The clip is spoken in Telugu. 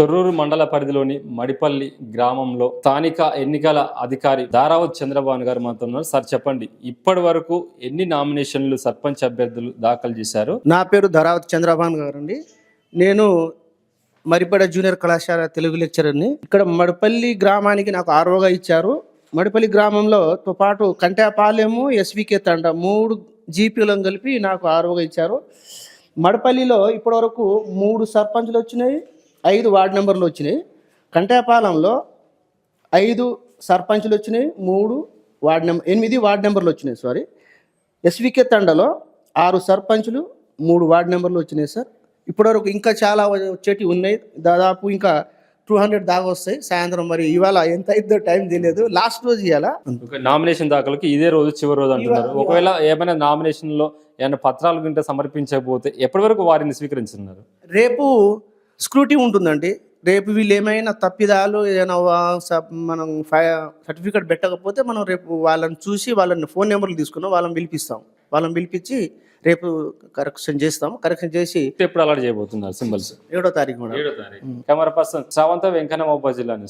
తొర్రూరు మండల పరిధిలోని మడిపల్లి గ్రామంలో స్థానిక ఎన్నికల అధికారి దారావత్ చంద్రబాబు గారు మాతో ఉన్నారు. సార్ చెప్పండి ఇప్పటి వరకు ఎన్ని నామినేషన్లు సర్పంచ్ అభ్యర్థులు దాఖలు చేశారు? నా పేరు ధారావత్ చంద్రబాబు గారు అండి నేను మరిపడ జూనియర్ కళాశాల తెలుగు లెక్చరర్ని. ఇక్కడ మడిపల్లి గ్రామానికి నాకు ఆర్ఓగా ఇచ్చారు. మడిపల్లి గ్రామంలో తో పాటు కంటాపాలెము ఎస్వికే తండ మూడు జీపీలను కలిపి నాకు ఆర్ఓగా ఇచ్చారు. మడపల్లిలో ఇప్పటివరకు మూడు సర్పంచ్లు వచ్చినాయి. ఐదు వార్డు నెంబర్లు వచ్చినాయి. కంటాపాలెంలో ఐదు సర్పంచ్లు వచ్చినాయి మూడు వార్డు నెంబర్ ఎనిమిది వార్డు నెంబర్లు వచ్చినాయి సారీ. ఎస్వికే తండలో ఆరు సర్పంచులు మూడు వార్డు నెంబర్లు వచ్చినాయి సార్. ఇప్పటివరకు ఇంకా చాలా వచ్చేటివి ఉన్నాయి. దాదాపు ఇంకా టూ హండ్రెడ్ దాకా వస్తాయి. సాయంత్రం మరి ఇవాళ ఎంత అయిద్దో టైం తెలియదు. లాస్ట్ రోజు ఇవాళ నామినేషన్ దాఖలుకి ఇదే రోజు చివరి రోజు అంటున్నారు. ఒకవేళ ఏమైనా నామినేషన్లో ఏమైనా పత్రాలు గింటే సమర్పించకపోతే ఎప్పటి వరకు వారిని స్వీకరించున్నారు రేపు స్క్రూటీ ఉంటుందండి. రేపు వీళ్ళు ఏమైనా తప్పిదాలు ఏదైనా మనం సర్టిఫికేట్ పెట్టకపోతే మనం రేపు వాళ్ళని చూసి వాళ్ళని ఫోన్ నెంబర్లు తీసుకున్నాం వాళ్ళని పిలిపిస్తాం. వాళ్ళని పిలిపించి రేపు కరెక్షన్ చేస్తాం. కరెక్షన్ చేసి ఎప్పుడు అలా చేయబోతున్నారు సింబల్స్? ఏడో తారీఖు తారీఖు. కెమెరా పర్సన్ శ్రావంత వెంకన్న మోబా జిల్లా న్యూస్